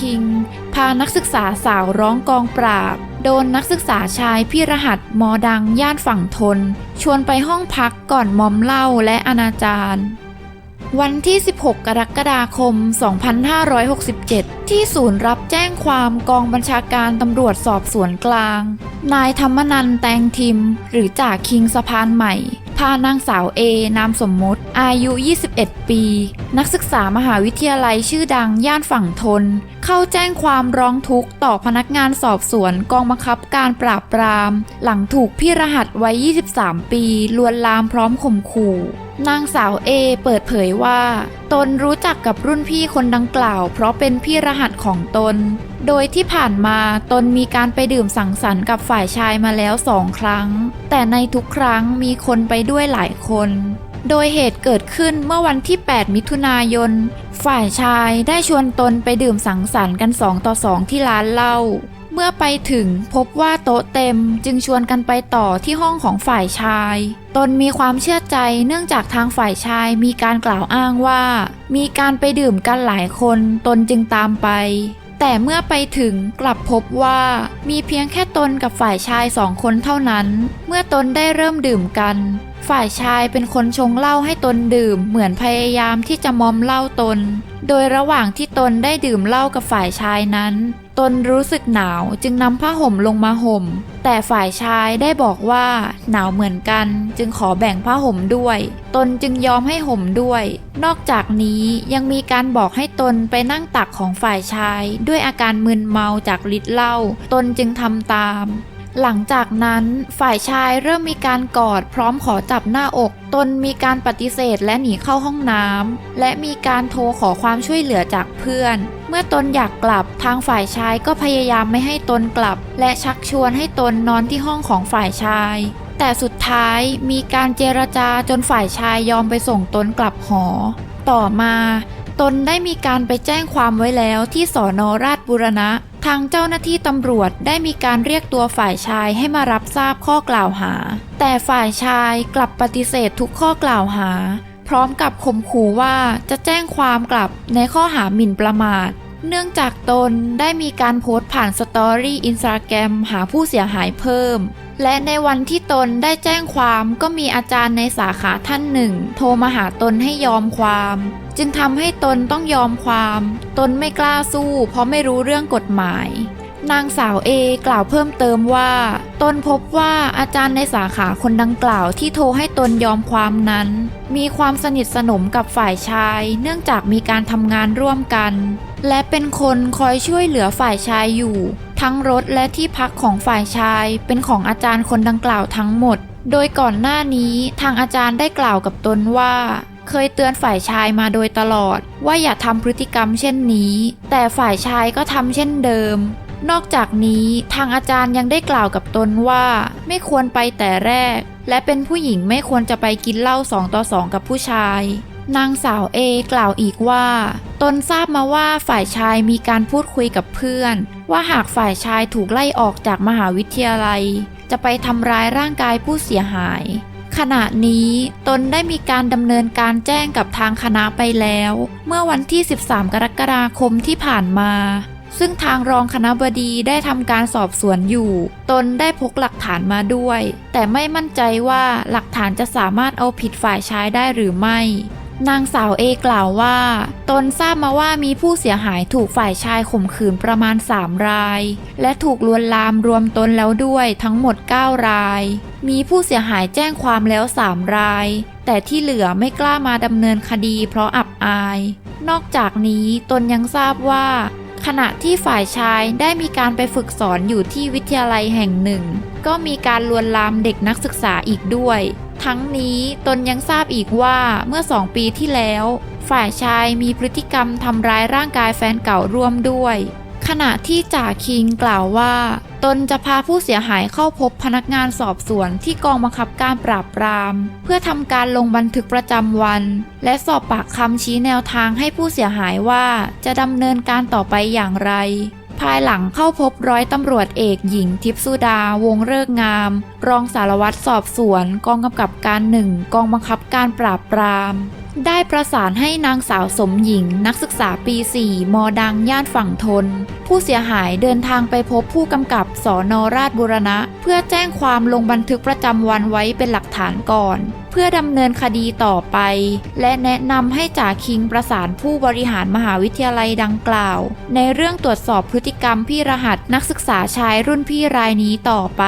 คิง พานักศึกษาสาวร้องกองปราบ โดนนักศึกษาชายพี่รหัสมอดังย่านฝั่งทน ชวนไปห้องพักก่อนมอมเหล้าและอนาจารวันที่ 16 กรกฎาคม 2567 ที่ศูนย์รับแจ้งความกองบัญชาการตำรวจสอบสวนกลาง นายธรรมนันแตงทิม หรือจ่าคิงสะพานใหม่ พานางสาวเอนามสมมุติ อายุ 21 ปี นักศึกษามหาวิทยาลัยชื่อดังย่านฝั่งทน เข้าแจ้งความร้องทุกข์ต่อพนักงานสอบสวนกองบังคับการปราบปราม หลังถูกพี่รหัสวัย 23 ปี ลวนลามพร้อมข่มขู่ นางสาวเอเปิดเผยว่า ตนรู้จักกับรุ่นพี่คนดังกล่าว เพราะเป็นพี่รหัสของตน โดยที่ผ่านมาตนมีการไปดื่มสังสรรค์กับฝ่ายชายมาแล้วสองครั้ง แต่ในทุกครั้งมีคนไปด้วยหลายคน โดยเหตุเกิดขึ้นเมื่อวันที่ 8 มิถุนายน ฝ่ายชายได้ชวนตนไปดื่มสังสรรค์กัน2ต่อ2ที่ร้านเหล้า เมื่อไปถึงพบว่าโต๊ะเต็มจึงชวนกันไปต่อที่ห้องของฝ่ายชาย ตนมีความเชื่อใจเนื่องจากทางฝ่ายชายมีการกล่าวอ้างว่า มีการไปดื่มกันหลายคนตนจึงตามไป แต่เมื่อไปถึงกลับพบว่ามีเพียงแค่ตนกับฝ่ายชายสองคนเท่านั้น เมื่อตนได้เริ่มดื่มกัน ฝ่ายชายเป็นคนชงเหล้าให้ตนดื่ม เหมือนพยายามที่จะมอมเหล้าตน โดยระหว่างที่ตนได้ดื่มเหล้ากับฝ่ายชายนั้น ตนรู้สึกหนาวจึงนำผ้าห่มลงมาห่ม แต่ฝ่ายชายได้บอกว่าหนาวเหมือนกัน จึงขอแบ่งผ้าห่มด้วย ตนจึงยอมให้ห่มด้วย นอกจากนี้ยังมีการบอกให้ตนไปนั่งตักของฝ่ายชาย ด้วยอาการมึนเมาจากฤทธิ์เหล้าตนจึงทำตาม หลังจากนั้นฝ่ายชายเริ่มมีการกอดพร้อมขอจับหน้าอก ตนมีการปฏิเสธและหนีเข้าห้องน้ำและมีการโทรขอความช่วยเหลือจากเพื่อน เมื่อตนอยากกลับทางฝ่ายชายก็พยายามไม่ให้ตนกลับ และชักชวนให้ตนนอนที่ห้องของฝ่ายชาย แต่สุดท้ายมีการเจรจาจนฝ่ายชายยอมไปส่งตนกลับหอ ต่อมาตนได้มีการไปแจ้งความไว้แล้วที่สอนอราชบุรณะ ทางเจ้าหน้าที่ตำรวจได้มีการเรียกตัวฝ่ายชายให้มารับทราบข้อกล่าวหา แต่ฝ่ายชายกลับปฏิเสธทุกข้อกล่าวหา พร้อมกับข่มขู่ว่าจะแจ้งความกลับในข้อหาหมิ่นประมาท เนื่องจากตนได้มีการโพสต์ผ่านสตอรี่อินสตาแกรมหาผู้เสียหายเพิ่ม และในวันที่ตนได้แจ้งความก็มีอาจารย์ในสาขาท่านหนึ่ง โทรมาหาตนให้ยอมความ จึงทำให้ตนต้องยอมความ ตนไม่กล้าสู้เพราะไม่รู้เรื่องกฎหมาย นางสาวเอกล่าวเพิ่มเติมว่า ตนพบว่าอาจารย์ในสาขาคนดังกล่าวที่โทรให้ตนยอมความนั้น มีความสนิทสนมกับฝ่ายชาย เนื่องจากมีการทำงานร่วมกัน และเป็นคนคอยช่วยเหลือฝ่ายชายอยู่ ทั้งรถและที่พักของฝ่ายชาย เป็นของอาจารย์คนดังกล่าวทั้งหมด โดยก่อนหน้านี้ทางอาจารย์ได้กล่าวกับตนว่าเคยเตือนฝ่ายชายมาโดยตลอด ว่าอย่าทำพฤติกรรมเช่นนี้ แต่ฝ่ายชายก็ทำเช่นเดิม นอกจากนี้ทางอาจารย์ยังได้กล่าวกับตนว่า ไม่ควรไปแต่แรก และเป็นผู้หญิงไม่ควรจะไปกินเหล้าสองต่อสองกับผู้ชาย นางสาวเอกล่าวอีกว่า ตนทราบมาว่าฝ่ายชายมีการพูดคุยกับเพื่อน ว่าหากฝ่ายชายถูกไล่ออกจากมหาวิทยาลัย จะไปทำร้ายร่างกายผู้เสียหายขณะนี้ตนได้มีการดำเนินการแจ้งกับทางคณะไปแล้ว เมื่อวันที่ 13 กรกฎาคมที่ผ่านมา ซึ่งทางรองคณะบดีได้ทำการสอบสวนอยู่ ตนได้พกหลักฐานมาด้วย แต่ไม่มั่นใจว่าหลักฐานจะสามารถเอาผิดฝ่ายชายได้หรือไม่ นางสาวเอกล่าวว่า ตนทราบมาว่ามีผู้เสียหายถูกฝ่ายชายข่มขืนประมาณ 3 ราย และถูกลวนลามรวมตนแล้วด้วยทั้งหมด 9 ราย มีผู้เสียหายแจ้งความแล้ว 3 ราย แต่ที่เหลือไม่กล้ามาดำเนินคดีเพราะอับอาย นอกจากนี้ตนยังทราบว่า ขณะที่ฝ่ายชายได้มีการไปฝึกสอนอยู่ที่วิทยาลัยแห่งหนึ่ง ก็มีการลวนลามเด็กนักศึกษาอีกด้วย ทั้งนี้ตนยังทราบอีกว่าเมื่อสองปีที่แล้ว ฝ่ายชายมีพฤติกรรมทำร้ายร่างกายแฟนเก่าร่วมด้วย ขณะที่จ่าคิงกล่าวว่า ตนจะพาผู้เสียหายเข้าพบพนักงานสอบสวนที่กองบังคับการปราบปราม เพื่อทำการลงบันทึกประจำวัน และสอบปากคำชี้แนวทางให้ผู้เสียหายว่าจะดำเนินการต่อไปอย่างไร ภายหลังเข้าพบร้อยตำรวจเอกหญิงทิพสุดา วงเลิกงาม รองสารวัตรสอบสวน กองกำกับการหนึ่งกองบังคับการปราบปราม ได้ประสานให้นางสาวสมหญิงนักศึกษาปี 4 มดังย่านฝั่งทน ผู้เสียหายเดินทางไปพบผู้กำกับสอนอราชบุรณะ เพื่อแจ้งความลงบันทึกประจำวันไว้เป็นหลักฐานก่อน เพื่อดำเนินคดีต่อไป และแนะนำให้จ่าคิงประสานผู้บริหารมหาวิทยาลัยดังกล่าว ในเรื่องตรวจสอบพฤติกรรมพี่รหัสนักศึกษาชายรุ่นพี่รายนี้ต่อไป